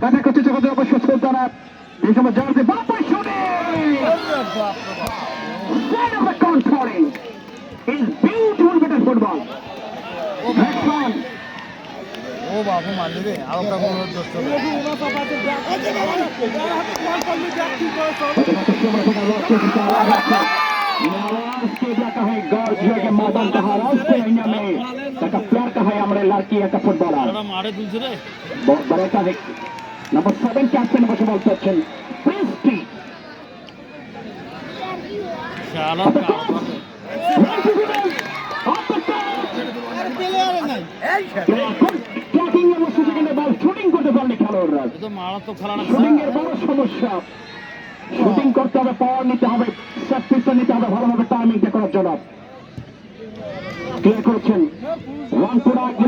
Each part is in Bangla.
কাটাকুচি is beautiful bit of football. Next one. O Babu মানলি lucky একটা ফুটবলার? বড় একটা নম্বর সেভেন ক্যাপ্টেন বসে বলতে হচ্ছেন শুটিং করতে হবে পাওয়ার নিতে হবে নিতে হবে ভালোভাবে টাইমিংটা করার জন্য। ক্লিয়ার করেছেন। রংপুর আগে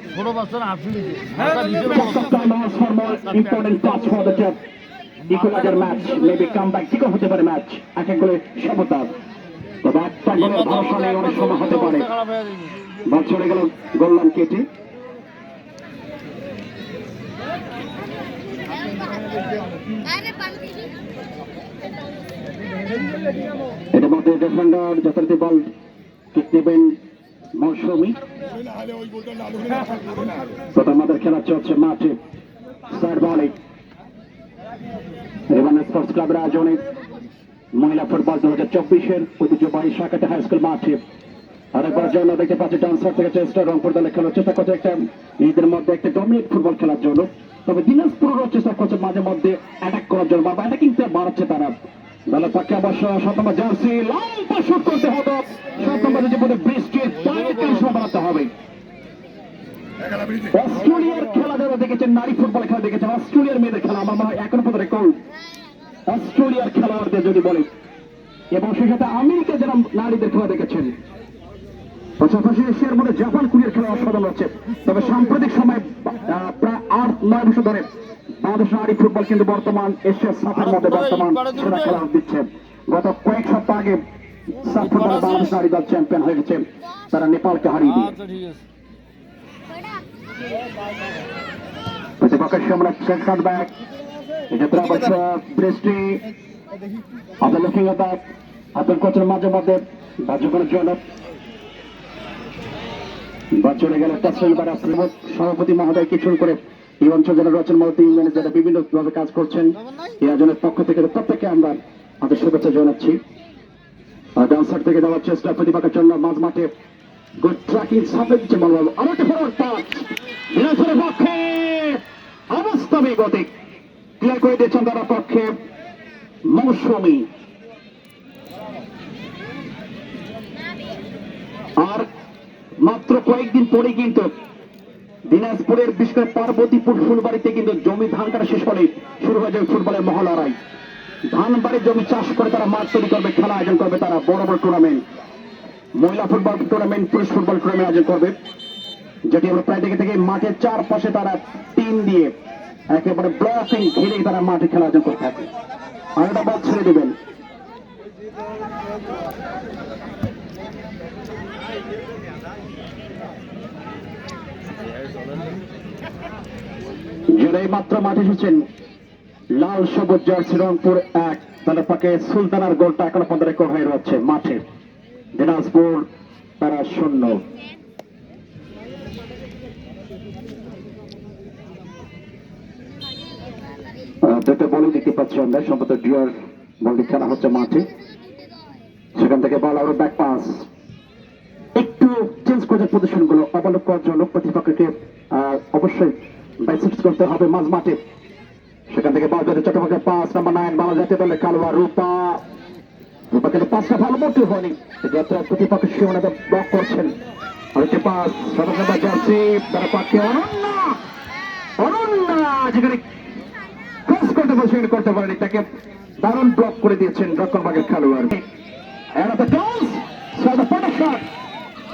the club. Equalizer match, maybe comeback ঠিক হতে পারে ম্যাচ এক এক করে সমতা তবে একটা অনেক সময় হতে পারে। বল চলে গেল গোল্লাম কেটে। এর মধ্যে ডিফেন্ডার যথারীতি বল কিক নেবেন। মৌসুমি। আমাদের খেলা চলছে মাঠে। স্পোর্টস ক্লাবের আয়োজনে মহিলা ফুটবল দু হাজার চব্বিশের ঐতিহ্যবাহী হাই স্কুল মাঠে। আরেকবার জন্য দেখতে পাচ্ছি ডান্সার থেকে চেষ্টা, রংপুর দলে খেলার চেষ্টা করছে একটা ঈদের মধ্যে একটা ডমিনেট ফুটবল খেলার জন্য। তবে দিনাজপুরেরও চেষ্টা করছে মাঝে মধ্যে অ্যাটাক করার জন্য বা অ্যাটাকিং বাড়াচ্ছে তারা। দলের পক্ষে অবশ্য সাত নম্বর জার্সি, লম্বা শুট করতে হবে। সাত নম্বর যে পদে বৃষ্টির কারিশমা হবে। অস্ট্রেলিয়ার খেলা যারা দেখেছেন, নারী ফুটবল খেলা দেখেছেন, অস্ট্রেলিয়ার মেয়েদের খেলা আমার মনে হয় এখনও পর্যন্ত রেকর্ড অস্ট্রেলিয়ার খেলোয়াড়দের যদি বলি, এবং সাথে আমেরিকা যারা নারীদের খেলা দেখেছেন, পাশাপাশি এশিয়ার মধ্যে জাপান কুরিয়ার খেলা অসাধারণ হচ্ছে। তবে সাম্প্রতিক সময় প্রায় আট নয় বছর ধরে বাংলাদেশ নারী ফুটবল কিন্তু বর্তমান এশিয়ার সাফের মধ্যে বর্তমান সেরা খেলা দিচ্ছে। গত কয়েক সপ্তাহ আগে সাফ ফুটবলে বাংলাদেশ নারী দল চ্যাম্পিয়ন হয়ে গেছে। তারা নেপালকে হারিয়ে দিয়ে। আচ্ছা প্রতিপক্ষের সম্রাট সেন্টার ব্যাক এক্ষেত্রে অবশ্য আপনার আপনার কোচের মাঝে মধ্যে বাহ্য করার জন্য বা চলে গেল সভাপতি মহোদয়কে শুরু করে এই অঞ্চল যারা রয়েছেন মহোদয় ইউনিয়নের যারা বিভিন্ন ভাবে কাজ করছেন, এই আয়োজনের পক্ষ থেকে প্রত্যেককে আমরা আমাদের শুভেচ্ছা জানাচ্ছি। ডান্সার থেকে দেওয়ার চেষ্টা প্রতিপক্ষের জন্য মাঝ মাঠে গুড দিচ্ছে মনোবল আরেকটা ফরওয়ার্ড দিনাজপুরের পক্ষে ক্লিয়ার করে দিয়েছেন তারা পক্ষে মৌসুমী। আর মাত্র কয়েকদিন পরে কিন্তু দিনাজপুরের করে পার্বতীপুর ফুলবাড়িতে কিন্তু জমি ধান কাটা শেষ হলে শুরু হয়ে যাবে ফুটবলের মহলারাই ধান বাড়ির জমি চাষ করে তারা মাঠ তৈরি করবে খেলা আয়োজন করবে তারা বড় বড় টুর্নামেন্ট মহিলা ফুটবল টুর্নামেন্ট পুরুষ ফুটবল টুর্নামেন্ট আয়োজন করবে, যেটি আমরা প্রায় দেখে থেকে মাঠের চারপাশে তারা টিম দিয়ে একেবারে ব্লকিং ঘিরে তারা মাঠে খেলা আয়োজন করে থাকে। আর একটা বল ছেড়ে দেবেন। যারাই মাত্র মাঠে এসেছেন লাল, সবুজ জার্সি, রংপুর এক। তাদের পাকে সুলতানার গোলটা এখনও পর্যন্ত রেকর্ড হয়ে রয়েছে মাঠে। দিনাজপুর তারা শূন্য। দুটো বলই দেখতে পাচ্ছি আমরা। সম্ভবত ডিওর বলটি খেলা হচ্ছে মাঠে। সেখান থেকে বল আরও ব্যাক পাস একটু চেঞ্জ করে পজিশনগুলো অবলোক করার জন্য প্রতিপক্ষকে অবশ্যই করতে হবে মাঝ মাঠে সেখান থেকে বল যাতে চট্টগ্রামের পাঁচ নাম্বার নাইন বাংলা জাতীয় দলের কালোয়া রূপা রূপা কিন্তু পাঁচটা ভালো মোটেও হয়নি যাত্রা প্রতিপক্ষের সীমানাতে ব্লক করছেন আরেকটি পাস সাতাশ নম্বর জার্সি তারা পাচ্ছে অনন্যা যেখানে কমফোর্টেবল সেখানে করতে পারেনি তাকে দারুণ ব্লক করে দিয়েছেন রক্ষণবাগের খেলোয়াড় And the toss, so the punish shot.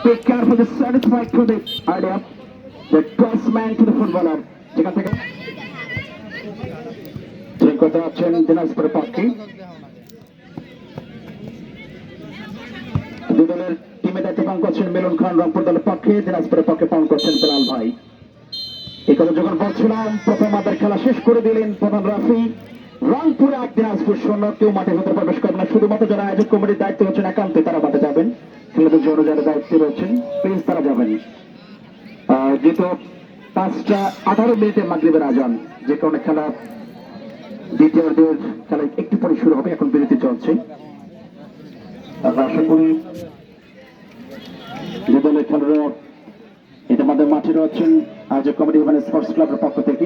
Be careful, the satisfied to the idea. The toss man to the footballer. যেখান থেকে। ট্রেন করতে পারছেন দিনাজপুরের টিমে দায়িত্ব পালন করছেন মিলন খান রংপুর দলের পক্ষে, দিনাজপুরের পক্ষে পালন করছেন বেলাল ভাই। এই কথা যখন বলছিলাম, প্রথম আমাদের খেলা শেষ করে দিলেন প্রধান রাফি। রংপুরে এক দিনাজপুর শূন্য, কেউ মাঠে ভেতরে প্রবেশ করবে না। শুধুমাত্র যারা আয়োজক কমিটির দায়িত্ব হচ্ছেন একান্তে তারা মাঠে যাবেন। খেলাদের জন্য যারা দায়িত্বে রয়েছেন প্লিজ তারা যাবেন। যেহেতু পাঁচটা আঠারো মিনিটে মাগরীবের আজান, যে কারণে খেলা দ্বিতীয় অর্ধের খেলা একটু পরে শুরু হবে, এখন বিরতি চলছে। আমরা আশা করি যে দলের খেলোয়াড়রা ইতিমধ্যে মাঠে রয়েছেন আয়োজক কমিটি মানে স্পোর্টস ক্লাবের পক্ষ থেকে।